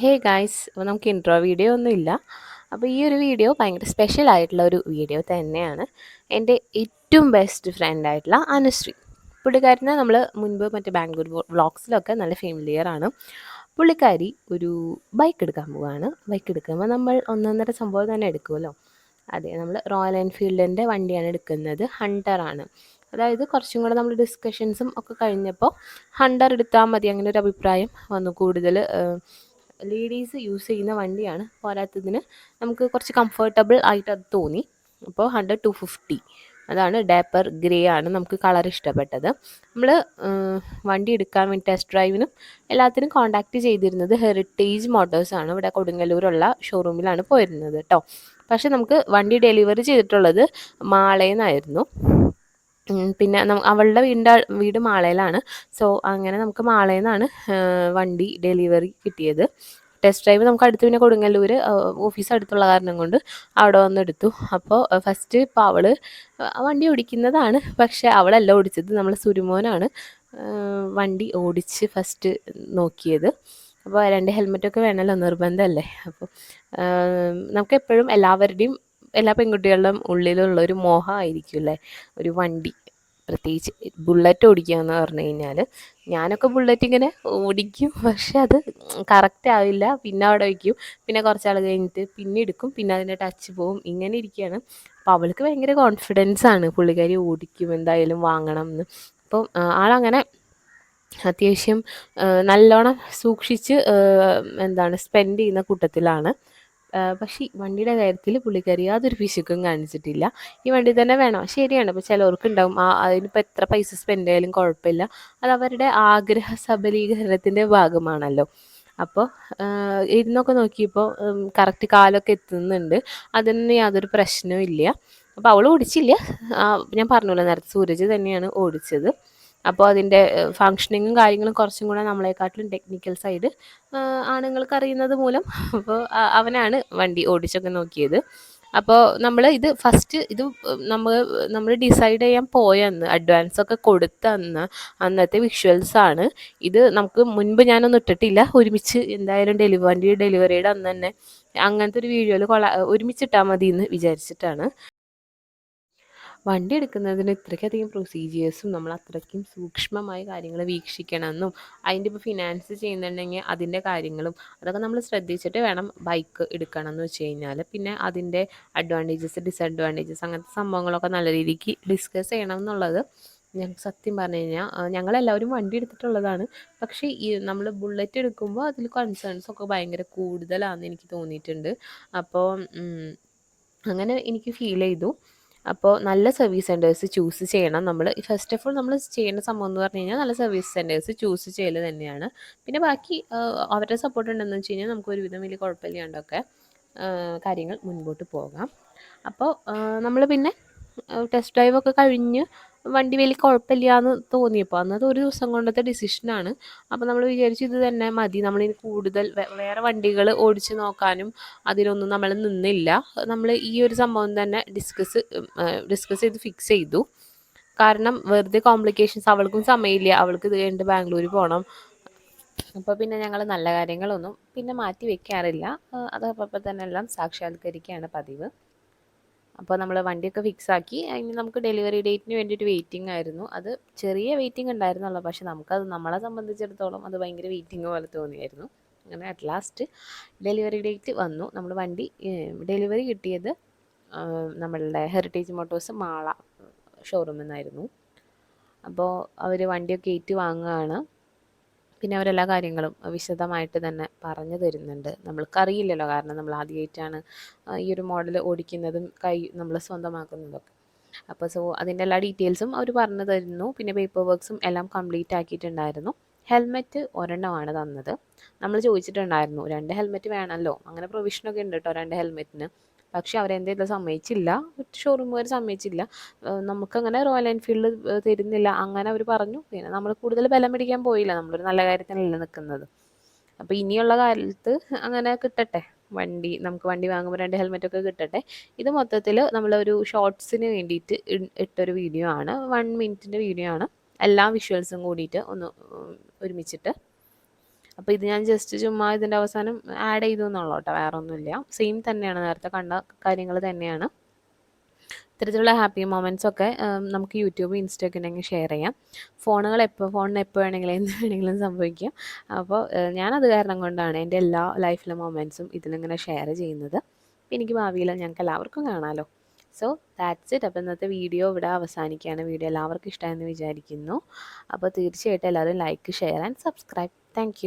Hey guys അപ്പോൾ നമുക്ക് intro video ഒന്നുമില്ല അപ്പോൾ ഈ ഒരു വീഡിയോ ഭയങ്കര സ്പെഷ്യൽ ആയിട്ടുള്ള ഒരു വീഡിയോ തന്നെയാണ് എന്റെ ഏറ്റവും ബെസ്റ്റ് ഫ്രണ്ട് ആയിട്ടുള്ള അനുശ്രീ. പുള്ളിക്കാരനെ നമ്മൾ മുൻപ് മറ്റേ ബാംഗ്ലൂർ വ്ളോഗ്സിലൊക്കെ നല്ല ഫെമിലിയർ ആണ്. പുള്ളിക്കാരി ഒരു ബൈക്ക് എടുക്കാൻ പോവുകയാണ് ബൈക്ക് എടുക്കുമ്പോൾ നമ്മൾ ഒന്നൊന്നര സംഭവം തന്നെ എടുക്കുമല്ലോ. അതെ നമ്മൾ റോയൽ എൻഫീൽഡിന്റെ വണ്ടിയാണ് എടുക്കുന്നത്. ഹണ്ടറാണ് അതായത് കുറച്ചും കൂടെ നമ്മൾ ഡിസ്കഷൻസും ഒക്കെ കഴിഞ്ഞപ്പോൾ ഹണ്ടർ എടുത്താൽ മതി അങ്ങനെ ഒരു അഭിപ്രായം വന്നു. കൂടുതൽ ലേഡീസ് യൂസ് ചെയ്യുന്ന വണ്ടിയാണ് പോരാത്തതിന് നമുക്ക് കുറച്ച് കംഫർട്ടബിൾ ആയിട്ട് അത് തോന്നി. അപ്പോൾ ഹൺഡ്രഡ് ടു ഫിഫ്റ്റി അതാണ് ഡാപ്പർ ഗ്രേ ആണ് നമുക്ക് കളർ ഇഷ്ടപ്പെട്ടത്. നമ്മൾ വണ്ടി എടുക്കാൻ വേണ്ടി ടെസ്റ്റ് ഡ്രൈവിനും എല്ലാത്തിനും കോൺടാക്റ്റ് ചെയ്തിരുന്നത് ഹെറിറ്റേജ് മോട്ടോഴ്സ് ആണ്. ഇവിടെ കൊടുങ്ങല്ലൂരുള്ള ഷോറൂമിലാണ് പോയിരുന്നത് കേട്ടോ പക്ഷെ നമുക്ക് വണ്ടി ഡെലിവറി ചെയ്തിട്ടുള്ളത് മാളയെന്നായിരുന്നു പിന്നെ അവളുടെ വീടിന്റെ വീട് മാളയിലാണ് സോ അങ്ങനെ നമുക്ക് മാളയിൽ നിന്നാണ് വണ്ടി ഡെലിവറി കിട്ടിയത്. ടെസ്റ്റ് ഡ്രൈവ് നമുക്ക് അടുത്ത് പിന്നെ കൊടുങ്ങല്ലൂർ ഓഫീസ് അടുത്തുള്ള കാരണം കൊണ്ട് അവിടെ വന്ന് എടുത്തു. അപ്പോൾ ഫസ്റ്റ് ഇപ്പോൾ അവൾ വണ്ടി ഓടിക്കുന്നതാണ്. പക്ഷേ അവളല്ല ഓടിച്ചത്. നമ്മൾ സുരുമോനാണ് വണ്ടി ഓടിച്ച് ഫസ്റ്റ് നോക്കിയത്. അപ്പോൾ രണ്ട് ഹെൽമെറ്റൊക്കെ വേണമല്ലോ നിർബന്ധമല്ലേ? അപ്പോൾ നമുക്ക് എപ്പോഴും എല്ലാവരുടെയും എല്ലാ പെൺകുട്ടികളുടെയും ഉള്ളിലുള്ള ഒരു മോഹമായിരിക്കും അല്ലേ? ഒരു വണ്ടി. പ്രത്യേകിച്ച് ബുള്ളറ്റ് ഓടിക്കുക എന്ന് പറഞ്ഞു കഴിഞ്ഞാൽ ഞാനൊക്കെ ബുള്ളറ്റ് ഇങ്ങനെ ഓടിക്കും. പക്ഷെ അത് കറക്റ്റ് ആവില്ല. പിന്നെ അവിടെ വയ്ക്കും പിന്നെ കുറച്ചാൾ കഴിഞ്ഞിട്ട് പിന്നെ എടുക്കും. പിന്നെ അതിന്റെ ടച്ച് പോവും. ഇങ്ങനെ ഇരിക്കുകയാണ്. അപ്പോൾ അവൾക്ക് ഭയങ്കര കോൺഫിഡൻസ് ആണ് പുള്ളിക്കാരി ഓടിക്കും എന്തായാലും വാങ്ങണം എന്ന്. അപ്പോൾ ആളങ്ങനെ അത്യാവശ്യം നല്ലോണം സൂക്ഷിച്ച് എന്താണ് സ്പെൻഡ് ചെയ്യുന്ന കൂട്ടത്തിലാണ്. പക്ഷേ വണ്ടിയുടെ കാര്യത്തിൽ പുള്ളിക്കാരി യാതൊരു പിശുക്കും കാണിച്ചിട്ടില്ല. ഈ വണ്ടി തന്നെ വേണം. ശരിയാണ്. ഇപ്പോൾ ചിലവർക്ക് ഉണ്ടാവും ആ അതിനിപ്പോൾ എത്ര പൈസ സ്പെൻഡ് ആയാലും കുഴപ്പമില്ല. അത് അവരുടെ ആഗ്രഹ സബലീകരണത്തിന്റെ ഭാഗമാണല്ലോ. അപ്പോൾ ഇരുന്നൊക്കെ നോക്കിയപ്പോൾ കറക്റ്റ് കാലൊക്കെ എത്തുന്നുണ്ട്. അതിന് യാതൊരു പ്രശ്നവും ഇല്ല. അപ്പോൾ അവൾ ഓടിച്ചില്ല. ഞാൻ പറഞ്ഞല്ലോ നേരത്തെ സൂരജ് തന്നെയാണ് ഓടിച്ചത്. അപ്പോൾ അതിന്റെ ഫങ്ഷനിങ്ങും കാര്യങ്ങളും കുറച്ചും കൂടെ നമ്മളെക്കാട്ടിലും ടെക്നിക്കൽ സൈഡ് ആണുങ്ങൾക്ക് അറിയുന്നത് മൂലം അപ്പോൾ അവനാണ് വണ്ടി ഓടിച്ചൊക്കെ നോക്കിയത്. അപ്പോൾ നമ്മൾ ഇത് ഫസ്റ്റ് ഇത് നമ്മൾ നമ്മൾ ഡിസൈഡ് ചെയ്യാൻ പോയന്ന് അഡ്വാൻസ് ഒക്കെ കൊടുത്തന്ന് അന്നത്തെ വിഷ്വൽസ് ആണ്. ഇത് നമുക്ക് മുൻപ് ഞാനൊന്നും ഇട്ടിട്ടില്ല. ഒരുമിച്ച് എന്തായാലും ഡെലിവറി വണ്ടി ഡെലിവറിയുടെ അന്ന് തന്നെ അങ്ങനത്തെ ഒരു വീഡിയോയിൽ കൊള ഒരുമിച്ചിട്ടാൽ മതി എന്ന് വിചാരിച്ചിട്ടാണ്. വണ്ടി എടുക്കുന്നതിന് ഇത്രയ്ക്കധികം പ്രൊസീജിയേഴ്സും നമ്മൾ അത്രയ്ക്കും സൂക്ഷ്മമായ കാര്യങ്ങൾ വീക്ഷിക്കണമെന്നും അതിന്റെ ഇപ്പോൾ ഫിനാൻസ് ചെയ്യുന്നുണ്ടെങ്കിൽ അതിന്റെ കാര്യങ്ങളും അതൊക്കെ നമ്മൾ ശ്രദ്ധിച്ചിട്ട് വേണം ബൈക്ക് എടുക്കണം എന്ന് വെച്ച് കഴിഞ്ഞാൽ. പിന്നെ അതിന്റെ അഡ്വാന്റേജസ് ഡിസഡ്വാന്റേജസ് അങ്ങനത്തെ സംഭവങ്ങളൊക്കെ നല്ല രീതിക്ക് ഡിസ്കസ് ചെയ്യണം എന്നുള്ളത് ഞങ്ങൾക്ക് സത്യം പറഞ്ഞു കഴിഞ്ഞാൽ ഞങ്ങളെല്ലാവരും വണ്ടി എടുത്തിട്ടുള്ളതാണ്. പക്ഷേ ഈ നമ്മൾ ബുള്ളറ്റ് എടുക്കുമ്പോൾ അതിൽ കൺസേൺസ് ഒക്കെ ഭയങ്കര കൂടുതലാണെന്ന് എനിക്ക് തോന്നിയിട്ടുണ്ട്. അപ്പോൾ അങ്ങനെ എനിക്ക് ഫീൽ ചെയ്തു. അപ്പോൾ നല്ല സർവീസ് സെന്റേഴ്സ് ചൂസ് ചെയ്യണം. നമ്മൾ ഫസ്റ്റ് ഓഫ് ഓൾ നമ്മൾ ചെയ്യേണ്ട സംഭവം എന്ന് പറഞ്ഞു കഴിഞ്ഞാൽ നല്ല സർവീസ് സെന്റേഴ്സ് ചൂസ് ചെയ്യൽ തന്നെയാണ്. പിന്നെ ബാക്കി അവരുടെ സപ്പോർട്ട് ഉണ്ടെന്ന് വെച്ച് കഴിഞ്ഞാൽ നമുക്ക് ഒരുവിധം വലിയ കുഴപ്പമില്ലാണ്ടൊക്കെ കാര്യങ്ങൾ മുൻപോട്ട് പോകാം. അപ്പോൾ നമ്മൾ പിന്നെ ടെസ്റ്റ് ഡ്രൈവ് ഒക്കെ കഴിഞ്ഞ് വണ്ടി വലിയ കുഴപ്പമില്ല എന്ന് തോന്നിയപ്പോൾ അന്നത് ഒരു ദിവസം കൊണ്ടത്തെ ഡിസിഷനാണ് അപ്പോൾ നമ്മൾ വിചാരിച്ചു ഇത് തന്നെ മതി. നമ്മളിനി കൂടുതൽ വേറെ വണ്ടികൾ ഓടിച്ച് നോക്കാനും അതിനൊന്നും നമ്മൾ നിന്നില്ല. നമ്മൾ ഈ ഒരു സംഭവം തന്നെ ഡിസ്കസ് ഡിസ്കസ് ചെയ്ത് ഫിക്സ് ചെയ്തു. കാരണം വെറുതെ കോംപ്ലിക്കേഷൻസ് അവൾക്കും സമയമില്ല. അവൾക്ക് ഇത് കഴിഞ്ഞിട്ട് ബാംഗ്ലൂർ പോകണം അപ്പോൾ പിന്നെ ഞങ്ങൾ നല്ല കാര്യങ്ങളൊന്നും പിന്നെ മാറ്റി വെക്കാറില്ല. അത് തന്നെ എല്ലാം സാക്ഷാത്കരിക്കുകയാണ് പതിവ്. അപ്പോൾ നമ്മൾ വണ്ടിയൊക്കെ ഫിക്സ് ആക്കി അതിന് നമുക്ക് ഡെലിവറി ഡേറ്റിന് വേണ്ടിയിട്ട് വെയിറ്റിംഗ് ആയിരുന്നു. അത് ചെറിയ വെയിറ്റിംഗ് ഉണ്ടായിരുന്നുള്ളൂ. പക്ഷെ നമുക്കത് നമ്മളെ സംബന്ധിച്ചിടത്തോളം അത് ഭയങ്കര വെയിറ്റിംഗ് പോലെ തോന്നിയായിരുന്നു. അങ്ങനെ അറ്റ് ലാസ്റ്റ് ഡെലിവറി ഡേറ്റ് വന്നു. നമ്മൾ വണ്ടി ഡെലിവറി കിട്ടിയത് നമ്മളുടെ ഹെറിറ്റേജ് മോട്ടോഴ്സ് മാള ഷോറൂമിൽ നിന്നായിരുന്നു അപ്പോൾ അവർ വണ്ടിയൊക്കെ ഏറ്റു വാങ്ങുകയാണ് പിന്നെ അവരെല്ലാ കാര്യങ്ങളും വിശദമായിട്ട് തന്നെ പറഞ്ഞു തരുന്നുണ്ട്. നമ്മൾക്കറിയില്ലല്ലോ കാരണം നമ്മൾ ആദ്യമായിട്ടാണ് ഈ ഒരു മോഡൽ ഓടിക്കുന്നതും കൈ നമ്മൾ സ്വന്തമാക്കുന്നതൊക്കെ. അപ്പോൾ സോ അതിന്റെ എല്ലാ ഡീറ്റെയിൽസും അവർ പറഞ്ഞു തരുന്നു. പിന്നെ പേപ്പർ വർക്ക്സും എല്ലാം കംപ്ലീറ്റ് ആക്കിയിട്ടുണ്ടായിരുന്നു. ഹെൽമെറ്റ് ഒരെണ്ണമാണ് തന്നത്. നമ്മൾ ചോദിച്ചിട്ടുണ്ടായിരുന്നു രണ്ട് ഹെൽമെറ്റ് വേണമല്ലോ അങ്ങനെ പ്രൊവിഷനൊക്കെ ഉണ്ട് കേട്ടോ രണ്ട് ഹെൽമെറ്റിന് പക്ഷേ അവരെന്ത് ചെയ്താൽ സമ്മതിച്ചില്ല. ഷോറൂമുകാർ സമ്മതിച്ചില്ല. നമുക്കങ്ങനെ റോയൽ എൻഫീൽഡ് തരുന്നില്ല. അങ്ങനെ അവർ പറഞ്ഞു. പിന്നെ നമ്മൾ കൂടുതൽ ബലം പിടിക്കാൻ പോയില്ല. നമ്മളൊരു നല്ല കാര്യത്തിനല്ല നിൽക്കുന്നത് അപ്പോൾ ഇനിയുള്ള കാലത്ത് അങ്ങനെ കിട്ടട്ടെ. വണ്ടി നമുക്ക് വണ്ടി വാങ്ങുമ്പോൾ രണ്ട് ഹെൽമെറ്റൊക്കെ കിട്ടട്ടെ. ഇത് മൊത്തത്തിൽ നമ്മളൊരു ഷോർട്സിന് വേണ്ടിയിട്ട് ഇട്ടൊരു വീഡിയോ ആണ്. വൺ മിനിറ്റിന്റെ വീഡിയോ ആണ്. എല്ലാ വിഷ്വൽസും കൂടിയിട്ട് ഒന്ന് ഒരുമിച്ചിട്ട് അപ്പോൾ ഇത് ഞാൻ ജസ്റ്റ് ചുമ്മാ ഇതിന്റെ അവസാനം ആഡ് ചെയ്തു എന്നുള്ളൂ കേട്ടോ വേറെ ഒന്നുമില്ല സെയിം തന്നെയാണ് നേരത്തെ കണ്ട കാര്യങ്ങൾ തന്നെയാണ്. ഇത്തരത്തിലുള്ള ഹാപ്പി മൊമെന്റ്സ് ഒക്കെ നമുക്ക് യൂട്യൂബ് ഇൻസ്റ്റയൊക്കെ ഷെയർ ചെയ്യാം. ഫോണുകൾ എപ്പോൾ ഫോണിന് എപ്പോൾ വേണമെങ്കിലും എന്ത് വേണമെങ്കിലും സംഭവിക്കും. അപ്പോൾ ഞാനത് കാരണം കൊണ്ടാണ് എന്റെ എല്ലാ ലൈഫിലെ മൊമെന്റ്സും ഇതിലിങ്ങനെ ഷെയർ ചെയ്യുന്നത്. എനിക്ക് ഭാവിയിൽ ഞങ്ങൾക്ക് എല്ലാവർക്കും കാണാമല്ലോ സോ ദാറ്റ്സ് ഇറ്റ് അപ്പോൾ ഇന്നത്തെ വീഡിയോ ഇവിടെ അവസാനിക്കുകയാണ്. വീഡിയോ എല്ലാവർക്കും ഇഷ്ടമായെന്ന് വിചാരിക്കുന്നു. അപ്പോൾ തീർച്ചയായിട്ടും എല്ലാവരും like share and subscribe thank